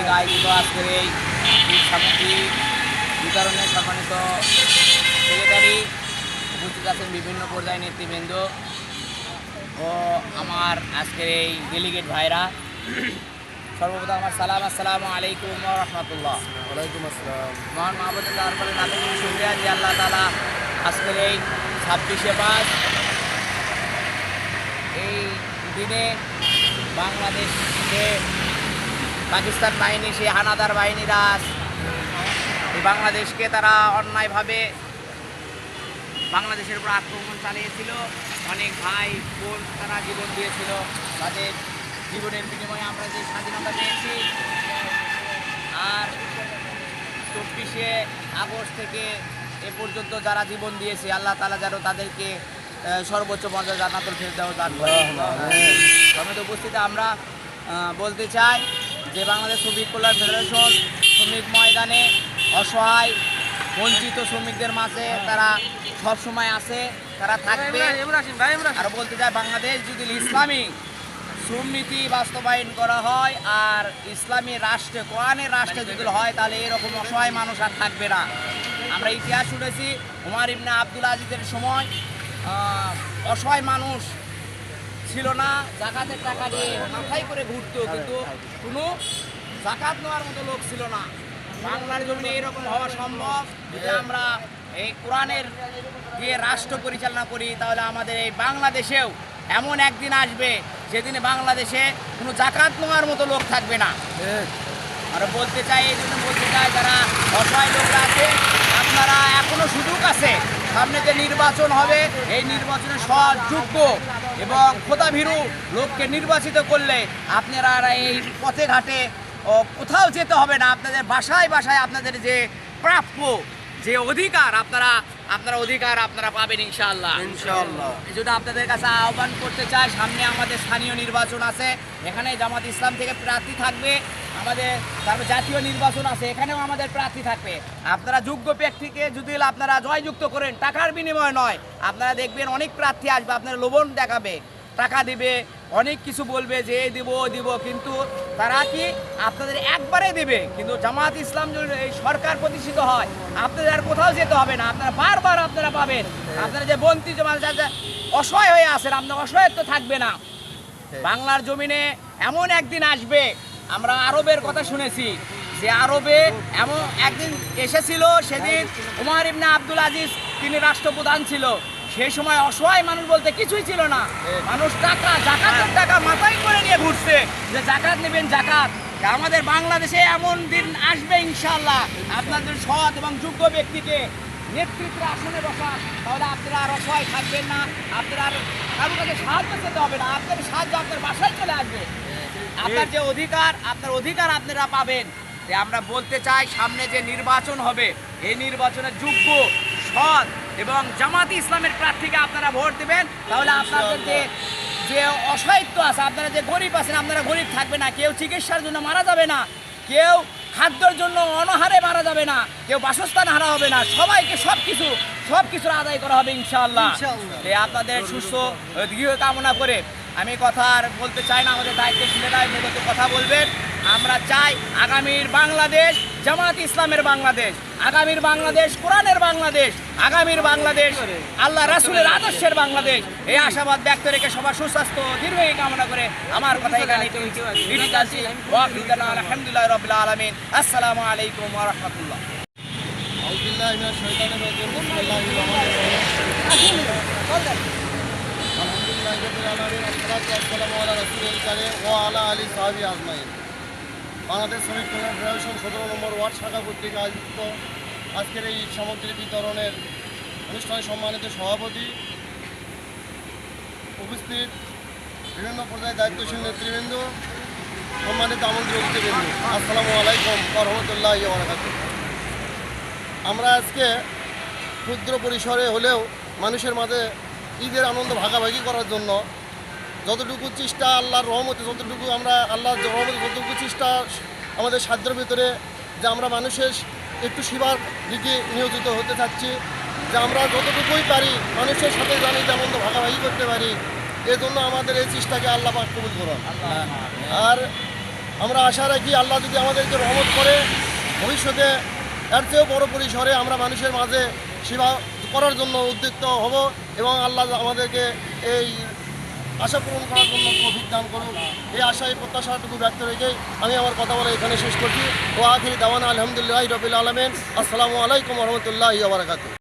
কর্তৃক আয়োজিত আজকের এই সামগ্রী বিতরণের সম্মানিত সেক্রেটারি উপস্থিত আছেন বিভিন্ন পর্যায়ে নেতৃবৃন্দ ও আমার আজকের এই ডেলিগেট ভাইরা। সর্বপ্রথম আমার সালাম আসসালামু আলাইকুম রহমতুল্লাহ। ওয়ালাইকুম আসসালাম। মহান মাহবুদের তারপরে নাথিক শুক্রিয়া যে আল্লাহ তালা আজকের এই ছাব্বিশে পাঁচ। এই দিনে বাংলাদেশকে পাকিস্তান বাহিনী সেই হানাদার বাহিনীরা বাংলাদেশকে তারা অন্যায়ভাবে বাংলাদেশের উপর আক্রমণ চালিয়েছিল। অনেক ভাই বোন তারা জীবন দিয়েছিল। তাদের জীবনের বিনিময়ে আমরা যে স্বাধীনতা পেয়েছি আর চব্বিশে আগস্ট থেকে এ পর্যন্ত যারা জীবন দিয়েছে আল্লাহ তালা যেন তাদেরকে সর্বোচ্চ মর্যাদা জান্নাতুল ফেরদাও দান করে। সমেত উপস্থিতি আমরা বলতে চাই যে বাংলাদেশ শ্রমিক কল্যাণ ফেডারেশন শ্রমিক ময়দানে অসহায় বঞ্চিত শ্রমিকদের মাঝে তারা সব সময় আছে তারা থাকবে। আর বলতে চাই বাংলাদেশ যদি ইসলামী সুনীতি বাস্তবায়ন করা হয় আর ইসলামী রাষ্ট্রে কোরআনের রাষ্ট্রে যদি হয় তাহলে এরকম অসহায় মানুষ আর থাকবে না। আমরা ইতিহাস শুনেছি উমার ইবনে আব্দুল আজিজের সময় অসহায় মানুষ ছিল না, জাকাতের টাকা দিয়ে মাথায় করে ঘুরতো, কিন্তু কোনো জাকাত নেওয়ার মতো লোক ছিল না। বাংলার জন্য এরকম হওয়া সম্ভব। যদি আমরা এই কোরআনের দিয়ে রাষ্ট্র পরিচালনা করি, তাহলে আমাদের এই বাংলাদেশেও এমন একদিন আসবে, যেদিনে বাংলাদেশে কোনো জাকাত নেওয়ার মতো লোক থাকবে না। আর বলতে চাই, এই জন্য বলতে চাই, যারা অসহায় লোকরা আছে, আপনারা এখনও সুযোগ আছে সামনে যে নির্বাচন হবে এই নির্বাচনে সৎ যোগ্য এবং খোদাভীরু লোককে নির্বাচিত করলে আপনারা এই পথে ঘাটে কোথাও যেতে হবে না। আপনাদের বাসায় বাসায় আপনাদের যে প্রাপ্য যে অধিকার আপনারা আপনারা অধিকার আপনারা পাবেন ইনশাআল্লাহ। ইনশাআল্লাহ। এই জন্য আপনাদের কাছে আহ্বান করতে চাই সামনে আমাদের স্থানীয় নির্বাচন আছে এখানে জামাত ইসলাম থেকে প্রার্থী থাকবে। আমাদের তারপর জাতীয় নির্বাচন আছে এখানেও আমাদের প্রার্থী থাকবে। আপনারা যোগ্য ব্যক্তিকে যদি আপনারা জয়যুক্ত করেন টাকার বিনিময় নয় আপনারা দেখবেন অনেক প্রার্থী আসবে আপনারা লোভন দেখাবে টাকা দিবে অনেক কিছু বলবে যে এই দিব দিব কিন্তু তারা কি আপনাদের একবারে দিবে? কিন্তু জামাত ইসলাম যদি এই সরকার প্রতিষ্ঠিত হয় আপনাদের আর কোথাও যেতে হবে না আপনারা বারবার আপনারা পাবেন। আপনারা যে বন্তি জমা অসহায় হয়ে আছেন আপনার অসহায়ত্ব থাকবে না। বাংলার জমিনে এমন একদিন আসবে আমরা আরবের কথা শুনেছি যে আরবে এমন একদিন এসেছিল, সেদিন উমার ইবনে আব্দুল আজিজ তিনি রাষ্ট্রপ্রধান ছিল। সেই সময় অসহায় মানুষ বলতে কিছুই ছিল না। মানুষ টাকা, জাকাতের টাকা মাথায় করে নিয়ে ঘুরছে যে জাকাত নেবেন জাকাত। আমাদের বাংলাদেশে এমন দিন আসবে ইনশাল্লাহ আপনাদের সৎ এবং যোগ্য ব্যক্তিকে নেতৃত্বের আসনে বসা তাহলে আপনারা আর অসহায় থাকবেন না। আপনারা আর কারোর কাছে সাহায্য পেতে হবে না। আপনার সাহায্য আপনার বাসায় চলে আসবে। আপনার যে অধিকার আপনার অধিকার আপনারা পাবেন। যে আমরা বলতে চাই সামনে যে নির্বাচন হবে এই নির্বাচনের যোগ্য সৎ এবং জামাতি ইসলামের প্রার্থীকে আপনারা ভোট দেবেন। তাহলে আপনাদের যে যে অসহায়িত্ব আছে আপনারা যে গরিব আছেন আপনারা গরিব থাকবে না। কেউ চিকিৎসার জন্য মারা যাবে না। কেউ খাদ্যর জন্য অনাহারে মারা যাবে না। কেউ বাসস্থান হারা হবে না। সবাইকে সব কিছু সব কিছুর আদায় করা হবে ইনশাআল্লাহ। আপনাদের সুস্থ কামনা করে আমি কথা আর বলতে চাই না আমাদের দায়িত্ব ছেলেরা মূলত কথা বলবেন। আমরা চাই আগামীর বাংলাদেশ জামাত ইসলামের বাংলাদেশ আগামীর বাংলাদেশ কোরআনের বাংলাদেশ আগামীর বাংলাদেশ আল্লাহ রাসুলের আদর্শের বাংলাদেশ। এই আশাবাদ ব্যক্ত রেখে সবার সুস্বাস্থ্য দীর্ঘই কামনা করে আমার কথা এখানে আলহামদুলিল্লাহ রবিল আলমিন। আসসালামু আলাইকুম রহমতুল্লাহ। আউযুবিল্লাহি মিনাশ শাইতানির রাজিম। বিসমিল্লাহির রহমানির রহিম। আলহামদুলিল্লাহি। আলামিন আলা সাহাবি আজমাইন। বাংলাদেশ শ্রমিক কল্যাণ ফেডারেশন সতেরো নম্বর ওয়ার্ড শাখা কর্তৃক আয়োজিত আজকের এই সামগ্রী বিতরণের অনুষ্ঠানে সম্মানিত সভাপতি উপস্থিত বিভিন্ন পর্যায়ে দায়িত্বশীল নেতৃবৃন্দ, সম্মানিত আমন্ত্রিত অতিথিবৃন্দ, আসসালামু আলাইকুম রহমতুল্লাহ বারাকাতুহ। আমরা আজকে ক্ষুদ্র পরিসরে হলেও মানুষের মাঝে ঈদের আনন্দ ভাগাভাগি করার জন্য যতটুকু চেষ্টা, আল্লাহর রহমতে যতটুকু আমরা, আল্লাহর রহমতে যতটুকু চেষ্টা আমাদের সাধ্যের ভিতরে, যে আমরা মানুষের একটু সেবার দিকে নিয়োজিত হতে চাচ্ছি, যে আমরা যতটুকুই পারি মানুষের সাথে জানি যে আনন্দ ভাগাভাগি করতে পারি, এজন্য আমাদের এই চেষ্টাকে আল্লাহ পাক কবুল করুন। আর আমরা আশা রাখি আল্লাহ যদি আমাদেরকে রহমত করে, ভবিষ্যতে এর চেয়েও বড় পরিসরে আমরা মানুষের মাঝে সেবা করার জন্য উদ্যুক্ত হব এবং আল্লাহ আমাদেরকে এই আশা পূরণ করার জন্য তৌফিক দান করুন। এই আশায় প্রত্যাশাটুকু ব্যক্ত রেখে আমি আমার কথা বলে এখানে শেষ করছি। ও আখির দাওয়ান আলহামদুলিল্লাহ রবিল আলমেন। আসসালামু আলাইকুম রহমতুল্লাহ বারাকাতু